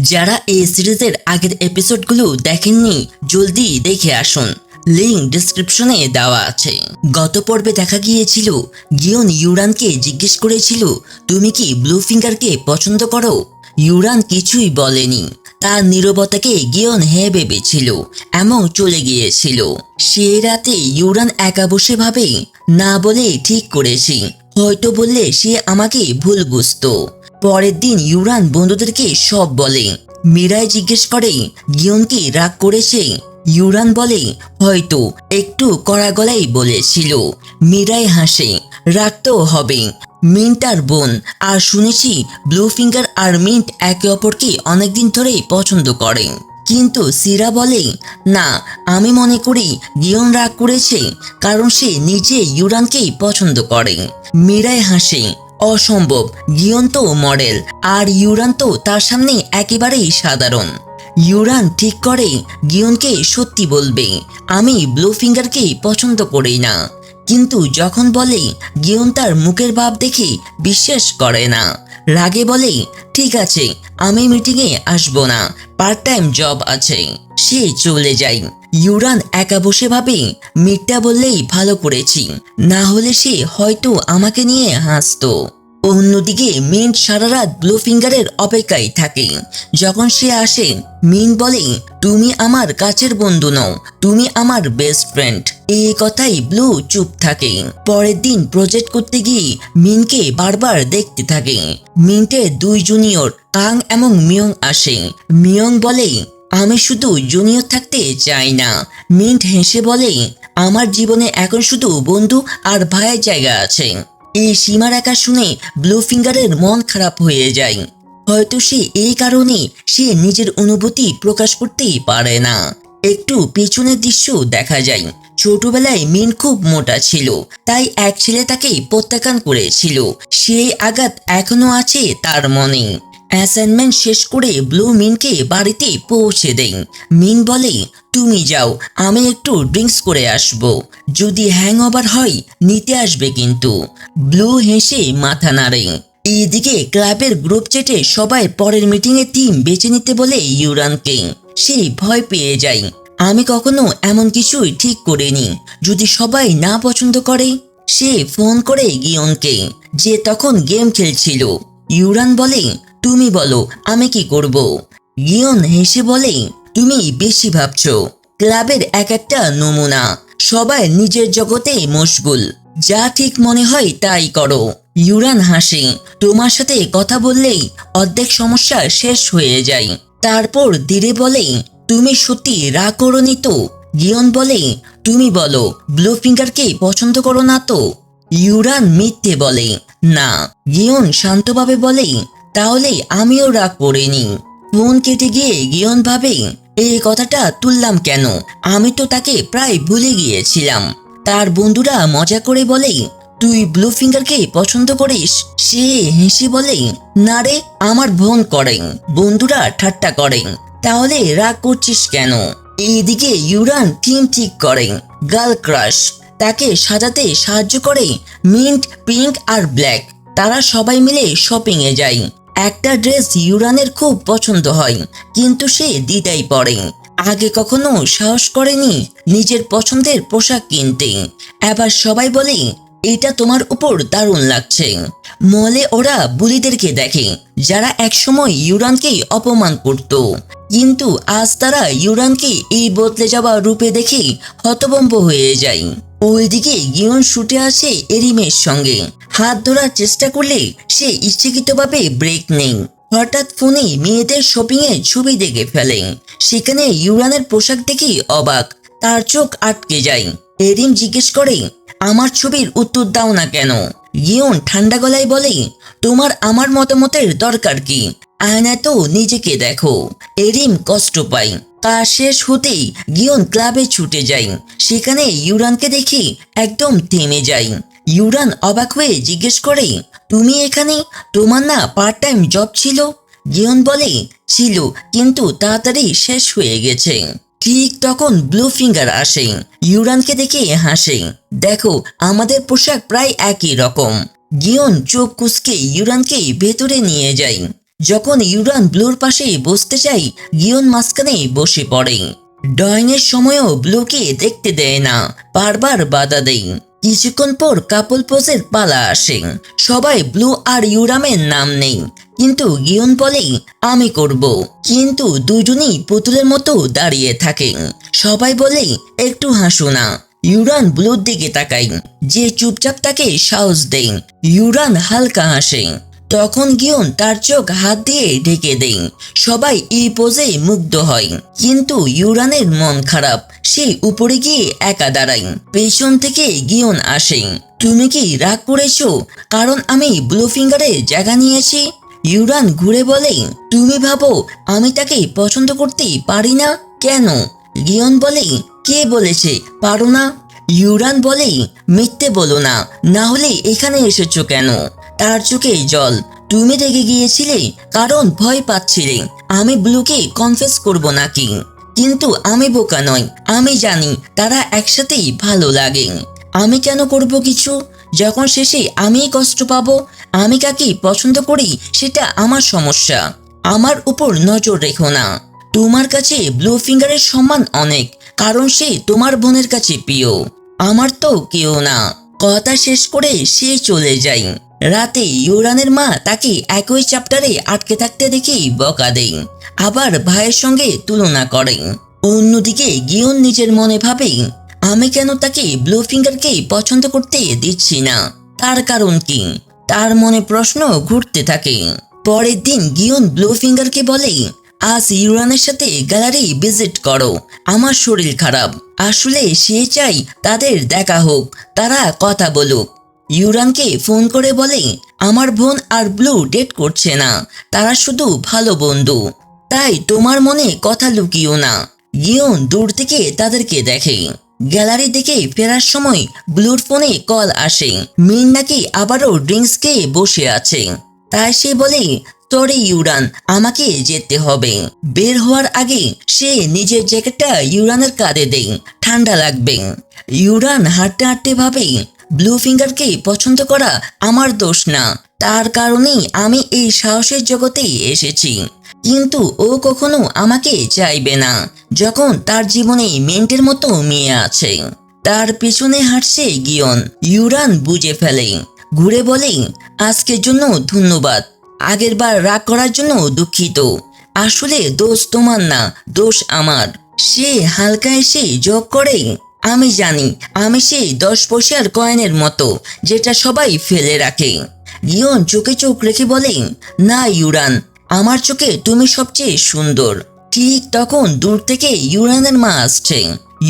যারা এই সিরিজের আগের এপিসোডগুলো দেখেননি, জলদি দেখে আসুন। লিঙ্ক ডিসক্রিপশনে দেওয়া আছে। গত পর্বে দেখা গিয়েছিল, গিয়ন ইউরানকে জিজ্ঞেস করেছিল, তুমি কি ব্লু ফিঙ্গারকে পছন্দ করো? ইউরান কিছুই বলেনি। তার নীরবতাকে গিয়ন হে ভেবেছিল, এমন চলে গিয়েছিল। সে রাতে ইউরান একা বসে ভাবে, না বলে ঠিক করেছি। হয়তো বললে সে আমাকে ভুল বুঝতো। পরের দিন ইউরান বন্ধুদেরকে সব বলে। মীরাই জিজ্ঞেস করে গিয়নকে রাগ করেছে? ইউরান বলে, হয়তো, একটু কড়া গলায় বলেছিল। মীরাই হাসে, রাগ তো হবে। মিন্ট আর বোন, আর শুনেছি ব্লু ফিঙ্গার আর মিন্ট একে অপরকে অনেকদিন ধরেই পছন্দ করে। কিন্তু সিরা বলে, না, আমি মনে করি গিয়ন রাগ করেছে, কারণ সে নিজে ইউরানকেই পছন্দ করে। মীরাই হাসে অসম্ভব গিয়ন্ত মডেল, আর ইউরান তো তার সামনে একেবারেই সাধারণ। ইউরান ঠিক করে গিয়নকে সত্যি বলবে, আমি ব্লু ফিঙ্গারকে পছন্দ করি না। কিন্তু যখন বলে গিয়ন তার মুখের ভাব দেখে বিশ্বাস করে না। রাগে বলে, ঠিক আছে, আমি মিটিংয়ে আসব না পার্ট টাইম জব আছে। সে চলে যায়। ইউরান একা বসে ভাবে, মিটটা বললেই ভালো করেছি, না হলে সে হয়তো আমাকে নিয়ে হাসতো। অন্যদিকে মিন্ট সারা রাত ব্লু ফিঙ্গারের অপেক্ষায় থাকে। যখন সে আসে, মিন বলে, তুমি আমার কাছের বন্ধু নও, তুমি আমার বেস্ট ফ্রেন্ড এই কথাই ব্লু চুপ থাকে। পরের দিন প্রজেক্ট করতে গিয়ে মিনকে বারবার দেখতে থাকে। মিন্টের দুই জুনিয়র কাং এবং মিয়ং আসে। মিয়ং বলে, আমি শুধু জুনিয়র থাকতে চাই না। মিন্ট হেসে বলে, আমার জীবনে এখন শুধু বন্ধু আর ভাইয়ের জায়গা আছে। এই সীমা সীমারেখা শুনে ব্লু ফিঙ্গারের মন খারাপ হয়ে যায়। হয়তো সে এই কারণে সে নিজের অনুভূতি প্রকাশ করতেই পারে না। একটু পেছনের দৃশ্য দেখা যায়। ছোটবেলায় মিন খুব মোটা ছিল, তাই এক ছেলে তাকে প্রত্যাখ্যান করেছিল। সেই আঘাত এখনও আছে তার মনে। অ্যাসাইনমেন্ট শেষ করে ব্লু মিনকে বাড়িতে পৌঁছে দেয় মিন বলে, তুমি যাও, আমি একটু ড্রিঙ্কস করে আসব। যদি হ্যাং ওভার হয়, নিতে আসবে কিন্তু। ব্লু হেসে মাথা নাড়ে। এইদিকে ক্লাবের গ্রুপ চেটে সবাই পরের মিটিংয়ে টিম বেছে নিতে বলে ইউরানকে। সে ভয় পেয়ে যায়। আমি কখনো এমন কিছুই ঠিক করিনি। যদি সবাই না পছন্দ করে, সে ফোন করে গিয়নকে, যে তখন গেম খেলছিল। ইউরান বলে, তুমি বলো, আমি কি করব? গিয়ন হেসে বলে, তুমি বেশি ভাবছ। ক্লাবের এক একটা নমুনা সবাই নিজের জগতে মশগুল। যা ঠিক মনে হয় তাই করো। ইউরান হাসে, তোমার সাথে কথা বললেই অর্ধেক সমস্যা শেষ হয়ে যায়। তারপর ধীরে বলে তুমি সত্যি রাগ করনি তো? গিয়ন বলে, তুমি বলো ব্লু ফিঙ্গারকে পছন্দ করো না তো? ইউরান মিথ্যে বলে, না। গিয়ন শান্তভাবে বলে, তাহলে আমিও রাগ করিনি। ফোন কেটে গিয়ে গিয়ন ভাবে, এই কথাটা তুললাম কেন? আমি তো তাকে প্রায় ভুলে গিয়েছিলাম। তার বন্ধুরা মজা করে বলে, তুই ব্লু ফিঙ্গারকে পছন্দ করিস? সে হেসে বলে, না রে, আমার বোন করেন। বন্ধুরা ঠাট্টা করেন। তাহলে রাগ করছিস কেন? এইদিকে ইউরান থিম ঠিক করে। গার্ল ক্রাশ তাকে সাজাতে সাহায্য করে মিন্ট পিঙ্ক আর ব্ল্যাক তারা সবাই মিলে শপিং এ যায়। একটা ড্রেস ইউরানের খুব পছন্দ হয়, কিন্তু সে দ্বিধাই পড়ে। আগে কখনো সাহস করেনি নিজের পছন্দের পোশাক কিনতে। এবার সবাই বলে এটা তোমার উপর দারুণ লাগছে। মলে ওরা বুলিদেরকে দেখে, যারা একসময় ইউরানকে অপমান করত। কিন্তু আজ তারা ইউরানকে এই বদলে যাওয়া রূপে দেখে হতবম্ব হয়ে যায়। ওইদিকে গিয়ন শুটে আসে এরিমের সঙ্গে। হাত ধরার চেষ্টা করলে সে ইচ্ছাকৃতভাবে ব্রেক নেই হঠাৎ ফোনে মেয়েদের শপিং এ ছবি দেখে ফেলে। সেখানে ইউরানের পোশাক দেখে অবাক। তার চোখ আটকে যায়। এরিম জিজ্ঞেস করে আমার ছবির উত্তর দাও না কেন? গিয়ন ঠান্ডা গলায় বলে, তোমার আমার মতামতের দরকার কি? আয়না তো নিজেকে দেখো। এরিম কষ্ট পায়। কাজ শেষ হতেই গিয়ন ক্লাবে ছুটে যাই সেখানে ইউরানকে দেখে একদম থেমে যাই ইউরান অবাক হয়ে জিজ্ঞেস করে, তুমি এখানে? তোমার না পার্ট টাইম জব ছিল? গিয়ন বলে, ছিল, কিন্তু তাড়াতাড়ি শেষ হয়ে গেছে। ঠিক তখন ব্লু ফিঙ্গার আসে। ইউরানকে দেখে হাসে। দেখো, আমাদের পোশাক প্রায় একই রকম। গিয়ন চোখ কুচকে ইউরানকে ভেতরে নিয়ে যায়। যখন ইউরান ব্লুর পাশে বসতে চাই গিয়ন মাঝখানে বসে পড়ে। ড্রয়িংয়ের সময়ও ব্লুকে দেখতে দেয় না, বারবার বাধা দেয়। কিছুক্ষণ পর কাপল পোজের পালা আসে। সবাই ব্লু আর ইউরামের নাম নেই কিন্তু গিয়ন বলে আমি করব। কিন্তু দুজনেই পুতুলের মতো দাঁড়িয়ে থাকে। সবাই বলে একটু হাসো না। ইউরান ব্লুর দিকে তাকাই যে চুপচাপ তাকে সাহস দেয়। ইউরান হালকা হাসে। তখন গিয়ন তার চোখ হাত দিয়ে ঢেকে দেয়। সবাই এই পোজে মুগ্ধ হয়। কিন্তু ইউরানের মন খারাপ। সে উপরে গিয়ে একা দাঁড়ায়। পেছন থেকে গিয়ন আসে, তুমি কি রাগ করেছ? কারণ আমি ব্লু ফিঙ্গারে জায়গা নিয়েছি? ইউরান ঘুরে বলে, তুমি ভাবো, আমি তাকে পছন্দ করতে পারি না? কেন? গিয়ন বলে, কে বলেছে? পারো না? ইউরান বলে, মিথ্যে বলো না না হলে এখানে এসেছ কেন? তার চোখে জল। তুমি রেগে গিয়েছিলে, কারণ ভয় পাচ্ছিলে। আমি ব্লুকে কনফেস করব নাকি? কিন্তু আমি বোকা নয় আমি জানি তারা একসাথেই ভালো লাগে। আমি কেন করব কিছু? যখন শেষে আমি কষ্ট পাবো, আমি কাকে পছন্দ করি সেটা আমার সমস্যা। আমার উপর নজর রেখো না। তোমার কাছে ব্লু ফিঙ্গারের সম্মান অনেক, কারণ সে তোমার বোনের কাছে প্রিয়। আমার তো কেউ না। কথা শেষ করে সে চলে যায়। রাতে ইউরানের মা তাকে একই চ্যাপ্টারে আটকে থাকতে দেখেই বকা দেয়। আবার ভাইয়ের সঙ্গে তুলনা করে। অন্যদিকে গিয়ন নিজের মনে ভাবে আমি কেন তাকে ব্লু ফিঙ্গারকে পছন্দ করতে দিচ্ছি না? তার কারণ কি? তার মনে প্রশ্ন ঘুরতে থাকে। পরের দিন গিয়ন ব্লু ফিঙ্গারকে বলে, আজ ইউরানের সাথে গ্যালারি ভিজিট করো। আমার শরীর খারাপ। আসলে সে চাই তাদের দেখা হোক, তারা কথা বলুক। ইউরানকে ফোন করে বলে, আমার বোন আর ব্লু ডেট করছে না। তারা শুধু ভালো বন্ধু। তাই তোমার মনে কথা লুকিও না। গিয়ন দূর থেকে তাদেরকে দেখে। গ্যালারি দেখে ফেরার সময় ব্লুর ফোনে কল আসে। মিন নাকি আবারও ড্রিঙ্কস খেয়ে বসে আছে। তাই সে বলে সরি ইউরান, আমাকে যেতে হবে। বের হওয়ার আগে সে নিজের জ্যাকেটটা ইউরানের কাঁধে দেয়। ঠান্ডা লাগবে। ইউরান হাঁটতে হাঁটতে ভাবে, ব্লু ফিঙ্গারকে পছন্দ করা আমার দোষ না। তার কারণেই আমি এই সাহসের জগতেই এসেছি। কিন্তু ও কখনো আমাকে চাইবে না, যখন তার জীবনে মেন্টের মতো মেয়ে আছে। তার পিছনে হাঁটছে গিয়ন। ইউরান বুঝে ফেলে। ঘুরে বলে, আজকের জন্য ধন্যবাদ। আগের বার রাগ করার জন্য দুঃখিত। আসলে দোষ তোমার না, দোষ আমার। সে হালকা এসে যোগ করে, আমি জানি, আমি সেই দশ পয়সার কয়েনের মতো, যেটা সবাই ফেলে রাখে। গিয়ন চোখে চোখ রেখে বলে, না ইউরান আমার চোখে তুমি সবচেয়ে সুন্দর। ঠিক তখন দূর থেকে ইউরানের মা আসছে।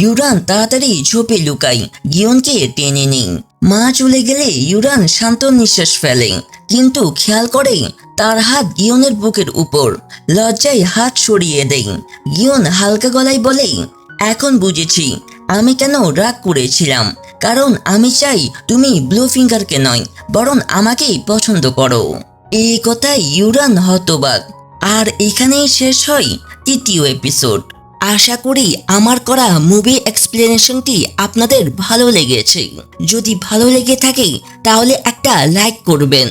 ইউরান তাড়াতাড়ি ঝোপে লুকাই, গিয়নকে টেনে নিই। মা চলে গেলে ইউরান শান্ত নিঃশ্বাস ফেলে, কিন্তু খেয়াল করে তার হাত গিয়নের বুকের উপর। লজ্জায় হাত সরিয়ে দেয় গিয়ন হালকা গলায় বলে, এখন বুঝেছি, আমি কেন রাগ করেছিলাম। কারণ আমি চাই তুমি ব্লু ফিঙ্গারকে নয়, বরং আমাকেই পছন্দ করো। এই কথা ইউরান হতবাক। আর এখানেই শেষ হয় তৃতীয় এপিসোড আশা করি আমার করা মুভি এক্সপ্লেনেশনটি আপনাদের ভালো লেগেছে। যদি ভালো লেগে থাকে, তাহলে একটা লাইক করবেন।